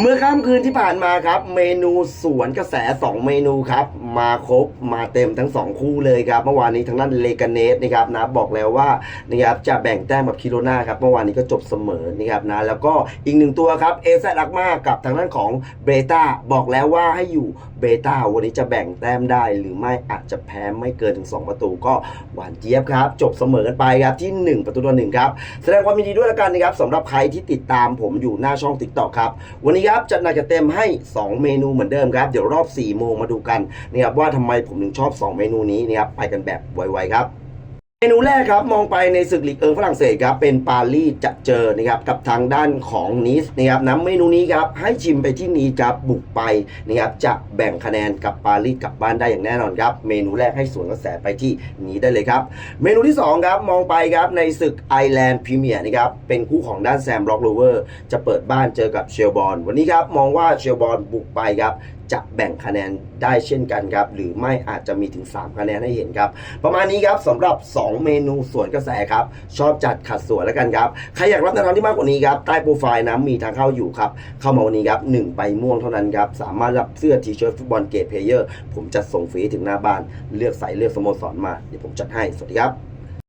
เมื่อค่ำคืนที่ผ่านมาครับ เมนูสวนกระแส 2 เมนูครับ มาครบมาเต็มทั้ง 2 คู่เลยครับเมื่อวานนี้ทางด้านเลกาเนสนะครับนะบอกแล้วว่านะครับจะแบ่งแต้มกับคิโรนาครับเมื่อวานนี้ก็จบเสมอนะครับนะแล้วก็อีกหนึ่งตัวครับเอซลักมากับทางด้านของเบต้าบอกแล้วว่าให้อยู่เบต้าวันนี้จะแบ่งแต้มได้ หรือไม่อาจจะแพ้ไม่เกินถึง 2 ประตูก็หวานเจี๊ยบครับจบเสมอกันไปครับที่ 1 ประตูต่อหนึ่งครับแสดงความยินดีด้วยล้วกันนะครับสำหรับใครที่ติดตามผมอยู่หน้าช่อง t ิ k t o k ครับวันนี้ครับจัดหนักจะเต็มให้ 2 เมนูเหมือนเดิมครับเดี๋ยวรอบ4โมงมาดูกันนะครับว่าทำไมผมถึงชอบ 2 เมนูนี้นะครับไปกันแบบไวๆครับเมนูแรกครับมองไปในศึกลีกเออฝรั่งเศสครับเป็นปารีสจะเจอนะครับกับทางด้านของนิสนะครับน้ำเมนูนี้ครับให้ชิมไปที่นีสครับบุกไปนะครับจะแบ่งคะแนนกับปารีสกลับบ้านได้อย่างแน่นอนครับเมนูแรกให้สวนกระแสไปที่นี้ได้เลยครับ เมนูที่2ครับมองไปครับในศึกไอแลนด์พรีเมียร์นะครับเป็นคู่ของด้านแซมบล็อกโรเวอร์จะเปิดบ้านเจอกับเชลบอลวันนี้ครับมองว่าเชลบอลบุกไปครับจะแบ่งคะแนนได้เช่นกันครับ หรือไม่อาจจะมีถึง 3 คะแนนให้เห็นครับ ประมาณนี้ครับสำหรับ 2 เมนูสวนกระแสครับ ชอบจัดขัดสวนแล้วกันครับ ใครอยากรับแนวทางที่มากกว่านี้ครับ ใต้โปรไฟล์นะมีทางเข้าอยู่ครับ เข้ามาวันนี้ครับ1ใบม่วงเท่านั้นครับ สามารถรับเสื้อทีเชิ้ตฟุตบอลเกตเพลเยอร์ผมจะส่งฟรีถึงหน้าบ้านเลือกใส่เลือกสโมสรมาเดี๋ยวผมจัดให้สวัสดีครับ